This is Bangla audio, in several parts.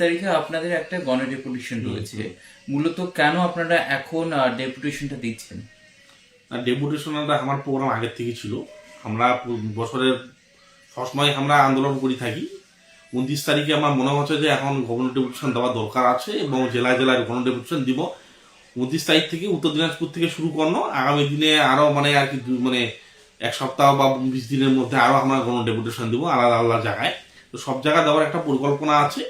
তারিখে আপনাদের একটা গণ ডেপুটেশন রয়েছে। মূলত কেন আপনারা এখন ডেপুটেশনটা দিচ্ছেন? ডেপুটেশনটা আমার প্রোগ্রাম আগের থেকে ছিল। আমরা বছরের সবসময় আমরা আন্দোলন করে থাকি। উনত্রিশ তারিখে আমার মনে হচ্ছে যে এখন গভর্নর ডেপুটেশন দেওয়া দরকার আছে এবং জেলায় জেলায় গভর্নর ডেপুটেশন দিব। উনত্রিশ তারিখ থেকে উত্তর দিনাজপুর থেকে শুরু করল। আগামী দিনে আরও মানে আর কি মানে এক সপ্তাহ বা বিশ দিনের মধ্যে আরও আমরা গভর্নর ডেপুটেশন দিব আলাদা আলাদা জায়গায়। তো সব জায়গায় দেওয়ার একটা পরিকল্পনা আছে।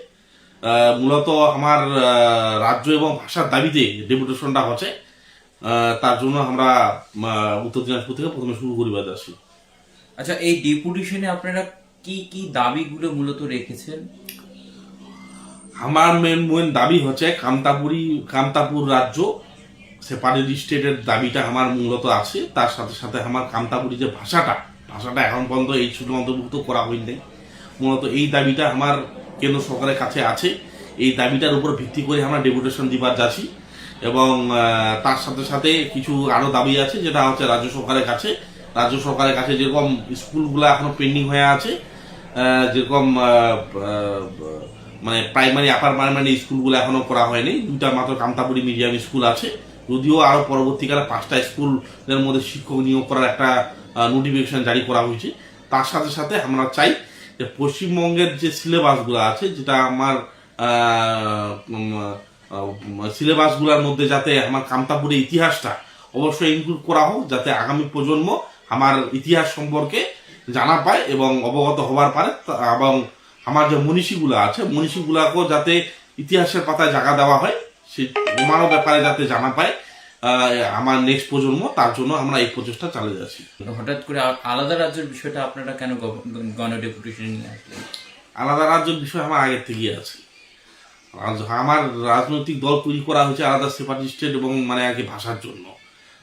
মূলত আমার রাজ্য এবং ভাষার দাবিতে ডেপুটেশনটা হচ্ছে। তার জন্য আমরা উত্তর দিনাজপুর থেকে প্রথমে শুরু করিবার আসি আচ্ছা এই ডেপুটেশনে আপনারা কি কি দাবিগুলো মূলত রেখেছেন? আমার মেন মেন দাবি হচ্ছে কামতাপুরি কামতাপুর রাজ্য সেপারেট স্টেটের দাবিটা আমার মূলত আছে। তার সাথে সাথে আমার কামতাপুরি যে ভাষাটা ভাষাটা এখন পর্যন্ত এই শুধু অন্তর্ভুক্ত করা হয়নি। মূলত এই দাবিটা আমার কেন্দ্র সরকারের কাছে আছে। এই দাবিটার উপর ভিত্তি করে আমরা ডেপুটেশন দিবার যাচ্ছি এবং তার সাথে সাথে কিছু আরও দাবি আছে, যেটা হচ্ছে রাজ্য সরকারের কাছে। রাজ্য সরকারের কাছে যেরকম স্কুলগুলো এখনও পেন্ডিং হয়ে আছে যেরকম মানে প্রাইমারি আপার প্রাইমারি স্কুলগুলো এখনও করা হয়নি। দুইটা মাত্র কামতাপুরি মিডিয়াম স্কুল আছে। যদিও আরও পরবর্তীকালে পাঁচটা স্কুলের মধ্যে শিক্ষক নিয়োগ করার একটা নোটিফিকেশন জারি করা হয়েছে। তার সাথে সাথে আমরা চাই যে পশ্চিমবঙ্গের যে সিলেবাসগুলো আছে, যেটা আমার সিলেবাসগুলোর মধ্যে যাতে আমার কামতাপুরের ইতিহাসটা অবশ্যই ইনক্লুড করা হোক, যাতে আগামী প্রজন্ম আমার ইতিহাস সম্পর্কে জানা পায় এবং অবগত হবার পারে এবং আমার যে মনীষীগুলো আছে, মনীষীগুলাকেও যাতে ইতিহাসের পাতায় জায়গা দেওয়া হয়, সে ওনারও ব্যাপারে যাতে জানা পায় আমার নেক্সট প্রজন্ম তার জন্য আমরা এই প্রচেষ্টা চালিয়ে যাচ্ছি। হঠাৎ করে আলাদা রাজ্যের বিষয়টা আপনারা কেন গণ ডেপুটেশন নিয়ে আসলেন? আলাদা রাজ্যের বিষয় আমার আগের থেকেই আছে। আমার রাজনৈতিক দল তৈরি করা হয়েছে আলাদা সেপারেটিস্টেড এবং মানে কি ভাষার জন্য।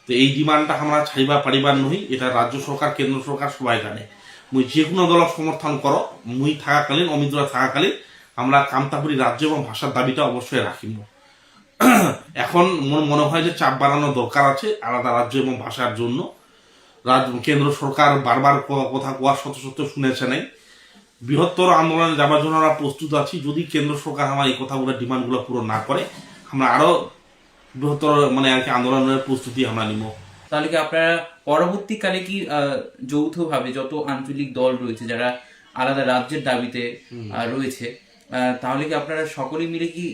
তো এই ডিমান্ডটা আমরা ছাইবা পারিবার নই এটা রাজ্য সরকার কেন্দ্র সরকার সবাই জানে। মুই যে কোনো দলক সমর্থন করো মুই থাকাকালীন অমিতরা থাকাকালীন আমরা কামতাপুরি রাজ্য এবং ভাষার দাবিটা অবশ্যই রাখিব এখন মনে হয় যে চাপ বাড়ানো দরকার আছে আলাদা রাজ্য এবং ভাষার জন্য। কেন্দ্র সরকার বারবার কথা কোয়া সত্য সত্য শুনেছে নাই। বৃহত্তর আন্দোলনে যাবার জন্য আমরা প্রস্তুত আছি। যদি কেন্দ্র সরকার আমার এই কথাগুলো ডিমান্ডগুলো পূরণ না করে আমরা আরও বৃহত্তর মানে আর কি আন্দোলনের প্রস্তুতি আমরা নিব। তাহলে কি আপনারা পরবর্তীকালে কি যৌথভাবে যত আঞ্চলিক দল রয়েছে যারা আলাদা রাজ্যের দাবিতে রয়েছে তাহলে কি আপনারা সকলে মিলে কি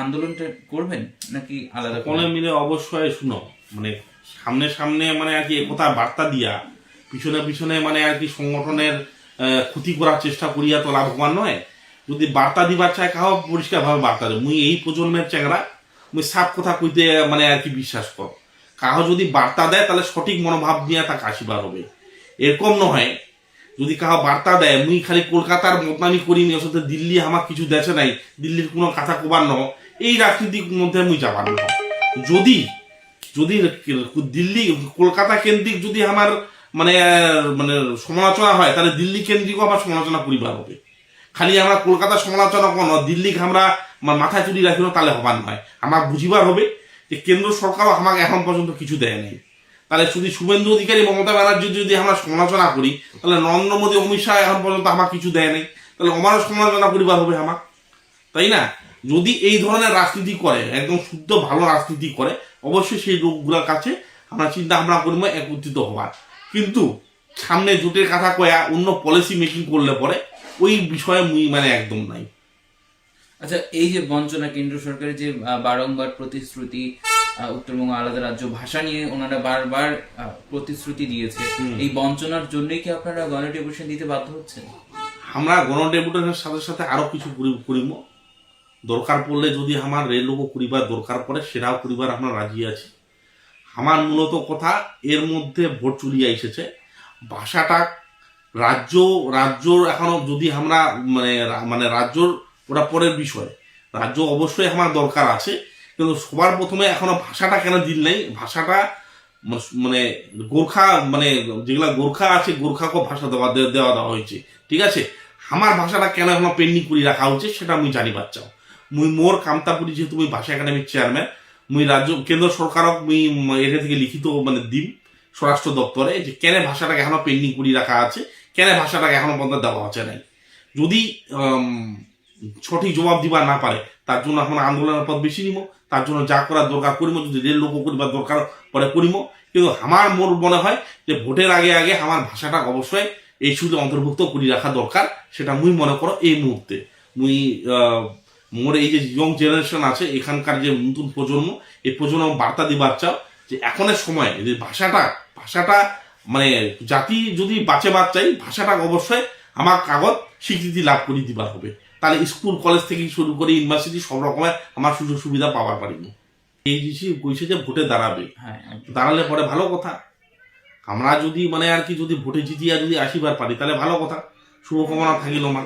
আন্দোলনটা করবেন? নাকি আলাদা সকলে মিলে অবশ্যই শুনো মানে সামনে সামনে মানে আর কি একথা বার্তা দিয়া পিছনে পিছনে মানে আর কি সংগঠনের ক্ষতি করার চেষ্টা করিয়া তো লাভবান নয়। যদি বার্তা দিবার চায় কাহ পরিষ্কার ভাবে বার্তা দেয় মুই এই প্রজন্মের চ্যাংরা মুই সাপ কথা কইতে মানে আর কি বিশ্বাস কর। কাহ যদি বার্তা দেয় তাহলে সঠিক মনোভাব নিয়ে তাকে আসিবার হবে। এরকম নয় যদি কাহ বার্তা দেয় মুই খালি কলকাতার বদনামি করি নি সাথে দিল্লি আমার কিছু দেশে নাই দিল্লির কোনো কথা কবার ন এই রাজনীতির মধ্যে মুই যাবার ন যদি যদি দিল্লি কলকাতা কেন্দ্রিক যদি আমার মানে মানে সমালোচনা হয় তাহলে দিল্লি কেন্দ্রিকও আবার সমালোচনা করিবার হবে। খালি আমরা কলকাতা সমালোচনা কোনো দিল্লি আমরা মাথায় তুলি রাখি না, তাহলে হবার নয়। আমার বুঝিবার হবে যে কেন্দ্র সরকারও আমাকে এখন পর্যন্ত কিছু দেয় নাই। তাহলে শুধু শুভেন্দু অধিকারী মমতা ব্যানার্জি যদি আমরা সমালোচনা করি, তাহলে নরেন্দ্র মোদী, অমিত শাহ এখন পর্যন্ত আমার কিছু দেয় নাই। তাহলে আমারও সমালোচনা করিবার হবে আমার। তাই না? যদি এই ধরনের রাজনীতি করে, একদম শুদ্ধ ভালো রাজনীতি করে, অবশ্যই সেই লোকগুলোর কাছে আমরা চিন্তা ভাবনা করব একত্রিত হবার। কিন্তু সামনে জোটের কথা কয়া অন্য পলিসি মেকিং করলে পরে ওই বিষয়ে মুই মানে একদম নাই। আচ্ছা এই যে বঞ্চনা কেন্দ্র সরকারের যে বারংবার প্রতিশ্রুতি উত্তরবঙ্গ আলাদা রাজ্য ভাষা নিয়ে ওনারা বারবার প্রতিশ্রুতি দিয়েছে। এই বঞ্চনার জন্যই কি আপনারা গণ ডেপুটেশন দিতে বাধ্য হচ্ছেন? আমরা গণ ডেপুটেশনের সাথে সাথে আরও কিছু করি- করিব দরকার পড়লে যদি আমার রেলও করিবার দরকার পড়ে সেটাও করিবার আমরা রাজি আছি। আমার মূলত কথা এর মধ্যে ভোট চুরিয়া এসেছে। ভাষাটা রাজ্য রাজ্যর এখনও যদি আমরা মানে মানে রাজ্যর ওটা পরের বিষয়। রাজ্য অবশ্যই আমার দরকার আছে। কিন্তু সবার প্রথমে এখনও ভাষাটা কেন দিল নাই? ভাষাটা মানে- গোর্খা মানে যেগুলা গোর্খা আছে গোর্খাকে ভাষা দেওয়া দেওয়া দেওয়া হয়েছে। ঠিক আছে? আমার ভাষাটা কেন এখনও পেন্ডিং করে রাখা হচ্ছে সেটা আমি জানি চাও মুই মোর কামতাপুরি যেহেতু মুই ভাষা একাডেমির চেয়ারম্যান মুই রাজ্য, কেন্দ্র সরকারক মুই এটা থেকে লিখিত মানে দিম স্বরাষ্ট্র দপ্তরে যে কেন ভাষাটাকে এখনও পেন্ডিং করে রাখা আছে, কেন ভাষাটাকে এখনও পর্যন্ত দেওয়া হচ্ছে নাই। যদি সঠিক জবাব দিবার না পারে, তার জন্য এখন আন্দোলনের পথ বেশি নিব। তার জন্য যা করার দরকার করিম, যদি রেল লোক করিবার দরকার পরে করিম। কিন্তু আমার মোর মনে হয় যে ভোটের আগে আগে আমার ভাষাটা অবশ্যই এই শুধু অন্তর্ভুক্ত করি রাখা দরকার, সেটা মুই মনে করো এই মুহূর্তে। মুই মোর এই যে ইয়ং জেনারেশন আছে, এখানকার যে নতুন প্রজন্ম, এই প্রজন্ম বার্তা দিবার চাও যে এখনের সময় যে ভাষাটা ভাষাটা মানে জাতি যদি বাঁচে বাদ চাই ভাষাটা অবশ্যই আমার কাগজ স্বীকৃতি লাভ করে দিবার হবে। তাহলে স্কুল কলেজ থেকে শুরু করে ইউনিভার্সিটি সব রকমের আমার সুযোগ সুবিধা পাবার পারিনি। এই জিনিস কইছে যে ভোটে দাঁড়াবে। হ্যাঁ দাঁড়ালে পরে ভালো কথা। আমরা যদি মানে আর কি যদি ভোটে জিতিয়া যদি আসিবার পারি তাহলে ভালো কথা। শুভকামনা থাকিল আমার।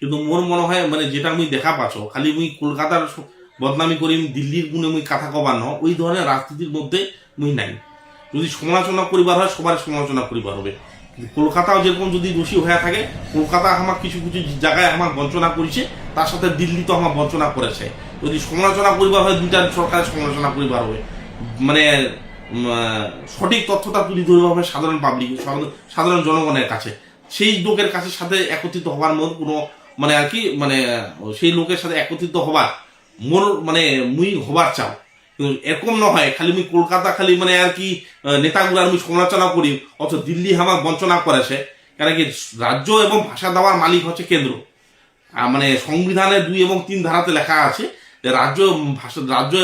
কিন্তু মোর মনে হয় মানে যেটা আমি দেখা পাচ্ছ খালি মুই কলকাতার বদনামি করি দিল্লির গুণে মুই কথা কবার ন ওই ধরনের রাজনীতির মধ্যে মুই নাই। যদি সমালোচনা করিবার হয় সবার সমালোচনা করিবার হবে। কলকাতাও যেরকম যদি দোষী হয়ে থাকে, কলকাতা আমার কিছু কিছু জায়গায় আমার বঞ্চনা করেছে, তার সাথে দিল্লি তো আমার বঞ্চনা করেছে। যদি সমালোচনা করিবার হয়, দুইটা সরকারের সমালোচনা করিবার হবে মানে সঠিক তথ্যটা তুলে ধরবে হবে সাধারণ পাবলিক সাধারণ জনগণের কাছে। সেই লোকের কাছে সাথে একত্রিত হওয়ার মতো কোনো মানে আর কি মানে সেই লোকের সাথে একত্রিত হবার মোর মানে মুই হবার চাও। এরকম না হয় খালি আমি কলকাতা খালি মানে আর কি নেতাগুলো মুই সমালোচনা করি অথচ দিল্লি আমার বঞ্চনা করেছে। কারণ কি রাজ্য এবং ভাষা দেওয়ার মালিক হচ্ছে কেন্দ্র। মানে সংবিধানের দুই এবং তিন ধারাতে লেখা আছে যে রাজ্য ভাষা রাজ্য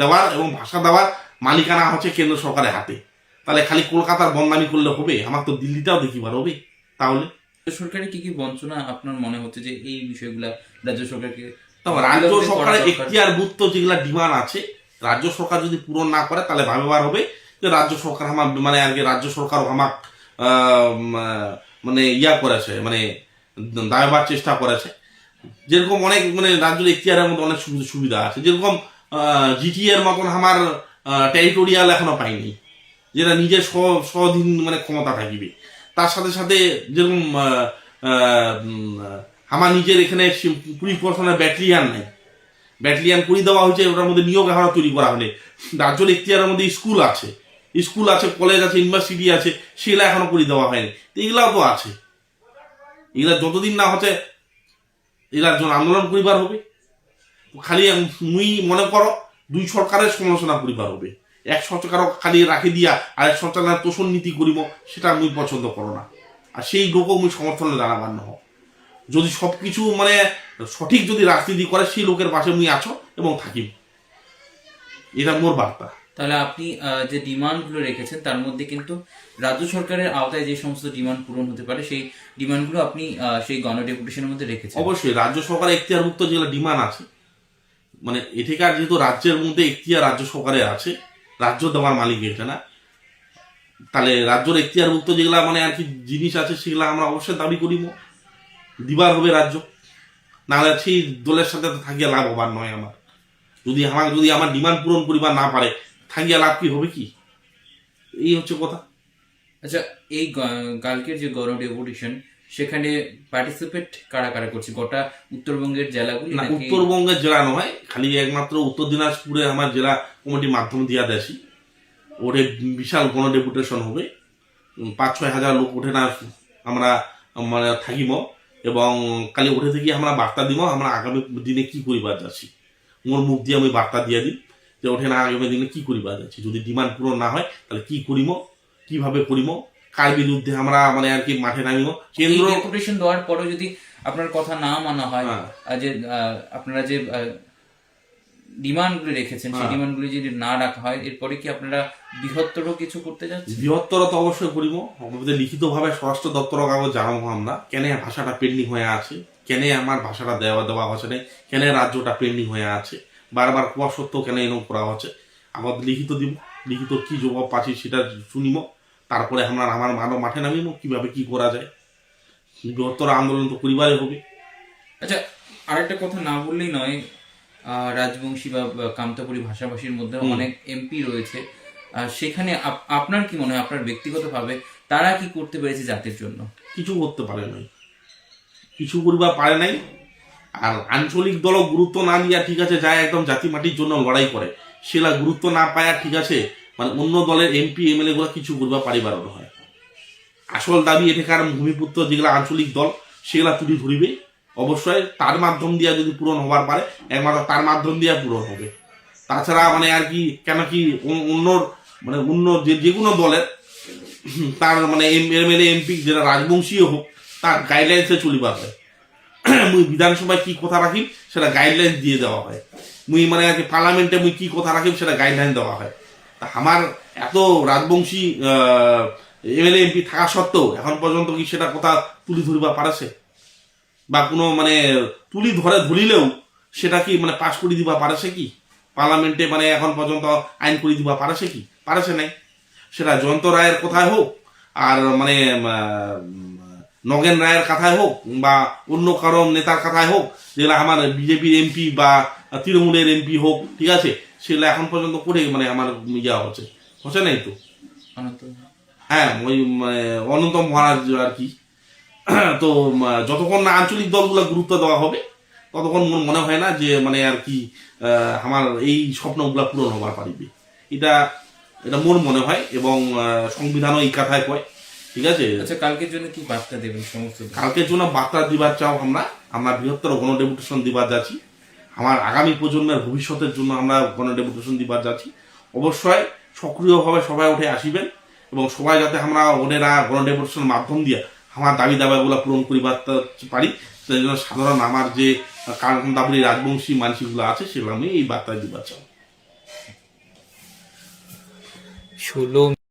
দেওয়ার এবং ভাষা দেওয়ার মালিকানা হচ্ছে কেন্দ্র সরকারের হাতে। তাহলে খালি কলকাতার বদনামি করলে হবে? আমার তো দিল্লিটাও দেখিবার হবে তাহলে। সরকারের কি কি বঞ্চনা আপনার মনে হচ্ছে যে এই বিষয়গুলা রাজ্য সরকারকে রাজ্য সরকারের? এখতিয়ার যেগুলা ডিমান্ড আছে রাজ্য সরকার যদি পূরণ না করে, তাহলে ভাবেবার হবে যে রাজ্য সরকার আমার মানে আর কি রাজ্য সরকার আমার মানে ইয়া করেছে মানে দায়বার চেষ্টা করেছে। যেরকম অনেক মানে রাজ্যের এখতিয়ারের মধ্যে অনেক সুবিধা আছে। যেরকম জিটি এর মতন আমার টেরিটোরিয়াল এখনও পাইনি, যেটা নিজের স্ব- স্বাধীন মানে ক্ষমতা থাকিবে। তার সাথে সাথে যেরকম আমার নিজের এখানে পুলিশ প্রশাসনের ব্যাটালিয়ান নাই। ব্যাটালিয়ান করে দেওয়া হয়েছে, ওটার মধ্যে নিয়োগ এখনও তৈরি করা হয়নি। রাজ্যের এখতিয়ারের মধ্যে স্কুল আছে। স্কুল আছে, কলেজ আছে, ইউনিভার্সিটি আছে, সেগুলো এখনও করে দেওয়া হয়নি। তো এগুলাও তো আছে। এগুলা যতদিন না হচ্ছে জন্য আন্দোলন করিবার হবে খালি মুই মনে করো, দুই সরকারের সমালোচনা করিবার হবে। এক সরকারও খালি রাখি দিয়া, আর এক সরকারের তোষণ নীতি করিব, সেটা মুই পছন্দ করো না। আর সেই লোকও মুই সমর্থনে দাঁড়াবার নহ। যদি সব কিছু মানে সঠিক যদি রাজনীতি করে সেই লোকের পাশে মুই আছো এবং থাকিব এটা মোর বার্তা। তাহলে আপনি যে ডিমান্ডগুলো রেখেছেন তার মধ্যে কিন্তু রাজ্য সরকারের আওতায় যে সমস্ত ডিমান্ড পূরণ হতে পারে সেই ডিমান্ডগুলো আপনি সেই গণ ডেপুটেশনের মধ্যে রেখেছেন। অবশ্যই রাজ্য সরকার এখতিয়ারভুক্ত যেগুলো ডিমান্ড আছে মানে এঠিকার যেহেতু রাজ্যের মধ্যে এখতিয়ার রাজ্য সরকারের আছে রাজ্য দেওয়ার মালিক এটা না। তাহলে রাজ্যের এখতিয়ারভুক্ত যেগুলা মানে আর কি জিনিস আছে সেগুলো আমরা অবশ্যই দাবি করিব দিবার হবে রাজ্য। নাহলে সেই দলের সাথে তো থাকিয়া লাভ হবার নয় আমার। যদি আমার যদি আমার ডিমান্ড পূরণ করিবার না পারে থাকিয়া লাভ কি হবে কি? এই হচ্ছে কথা। আচ্ছা এই কালকের যে গণ ডেপুটেশন সেখানে পার্টিসিপেট কারা কারা করছে? গোটা উত্তরবঙ্গের জেলাগুলি না উত্তরবঙ্গের জেলা নয় খালি একমাত্র উত্তর দিনাজপুরে আমার জেলা কমিটির মাধ্যম দিয়া দেশি। ওরে বিশাল গণ ডেপুটেশন হবে। পাঁচ ছয় হাজার লোক ওঠে না আমরা মানে থাকিব এবং কালি উঠে থেকে আমরা বার্তা দিব আমরা আগামী দিনে কি করিবার যাচ্ছি। মোর মুখ দিয়ে আমি বার্তা দিয়ে দিই যে ওঠে না আগামী দিনে কি করিবার যাচ্ছি? যদি ডিমান্ড পূরণ না হয় তাহলে কি করিম? কীভাবে করিম? কার বিরুদ্ধে আমরা মানে আর কি মাঠে নামিব? কেন্দ্র দেওয়ার পরেও যদি আপনার কথা না মানা হয় হ্যাঁ। যে আপনারা যে ডিমান্ডগুলি রেখেছেন সেই হ্যাঁ। ডিমান্ডগুলি যদি না রাখা হয় এরপরে কি আপনারা বৃহত্তর কিছু করতে যাচ্ছেন? বৃহত্তর তো অবশ্যই করিব। আমাদের লিখিত ভাবে স্বরাষ্ট্র দপ্তর কাগজ জানাব আমরা। কেন ভাষাটা পেন্ডিং হয়ে আছে? কেন আমার ভাষাটা দেওয়া দেওয়া হচ্ছে না কেন রাজ্যটা পেন্ডিং হয়ে আছে? বারবার কোয়া সত্ত্বেও কেন এরকম করা হচ্ছে? আমাদের লিখিত দিব। লিখিত কি জবাব পাচ্ছি সেটা শুনিব। তারপরে আমরা আমার মানব মাঠে নামিব। কীভাবে কি করা যায়? বৃহত্তর আন্দোলন তো পরিবারে হবে। আচ্ছা আরেকটা কথা না বললেই নয় রাজবংশী বা কামতাপুরী ভাষাভাষীর মধ্যে অনেক এমপি রয়েছে। আর সেখানে আপ- আপনার কি মনে হয় আপনার ব্যক্তিগতভাবে তারা কি করতে পেরেছে জাতির জন্য? কিছু করতে পারে নাই। কিছু করিবা পারে নাই। আর আঞ্চলিক দল গুরুত্ব না দিয়া ঠিক আছে যায় একদম জাতি মাটির জন্য লড়াই করে। সেলা গুরুত্ব না পায়া ঠিক আছে মানে অন্য দলের এমপি এমএলএ গুলো কিছু করিবা পারিবার হয় আসল দাবি এটাকার ভূমিপুত্র যেগুলা আঞ্চলিক দল সেগুলা তুলি ধরিবে। অবশ্যই তার মাধ্যম দিয়ে যদি পূরণ হবার পারে, একমাত্র তার মাধ্যম দিয়ে পূরণ হবে। তাছাড়া মানে আর কি, কেন কি অন্য- মানে অন্য যে যে কোনো দলের, তার মানে এমএলএ, এমপি যেটা রাজবংশীয় হোক, তার গাইডলাইন্সে চলিবার হয়। মুই বিধানসভায় কি কথা রাখি সেটা গাইডলাইন দিয়ে দেওয়া হয়। মুই মানে আর কি পার্লামেন্টে মুই কি কথা রাখি সেটা গাইডলাইন দেওয়া হয়। তা আমার এত রাজবংশী এমএলএ, এমপি থাকা সত্ত্বেও এখন পর্যন্ত কি সেটা কথা তুলি ধরিবা পারেছে? বা কোনো মানে তুলি ধরে ধরিলেও সেটা কি মানে পাশ করে দিবা পারেছে কি? পার্লামেন্টে মানে এখন পর্যন্ত আইন করে দিবা পারেছে কি? পারেছে নাই। সেটা জয়ন্ত রায়ের কথায় হোক আর মানে নগেন রায়ের কথায় হোক বা অন্য কারও নেতার কথায় হোক যেগুলো আমার বিজেপির এমপি বা তৃণমূলের এমপি হোক ঠিক আছে? সেগুলো এখন পর্যন্ত করে মানে আমার ইয়া হচ্ছে। হচ্ছে নাই তো? হ্যাঁ ওই মানে অনন্ত মহারাজ আর কি। তো যতক্ষণ না আঞ্চলিক দলগুলো গুরুত্ব দেওয়া হবে ততক্ষণ মনে হয় না যে মানে আর কি আমার এই স্বপ্নগুলা পূরণ হবার পারিবে। এটা এটা মোর মনে হয় এবং সংবিধানও এই কথায় কয় ঠিক আছে? আচ্ছা কালকের জন্য কি বার্তা দেবেন সমস্ত কালকের জন্য বার্তা দিবার চাও আমরা। আমরা বৃহত্তর গণডেপুটেশন দিবার যাচ্ছি। আমার আগামী প্রজন্মের ভবিষ্যতের জন্য আমরা গণ গণডেপুটেশন দিবার যাচ্ছি। অবশ্যই সক্রিয়ভাবে সবাই উঠে আসিবেন এবং সবাই যাতে আমরা ওনেরা গণডেপুটেশন মাধ্যম দিয়ে আমার দাবি দাবাগুলো পূরণ করিবার তা- পারি। তাই জন্য সাধারণ আমার যে দাবি, রাজবংশী মানসিকগুলো আছে, সেগুলো আমি এই বার্তা দিবার চাই। ষোলো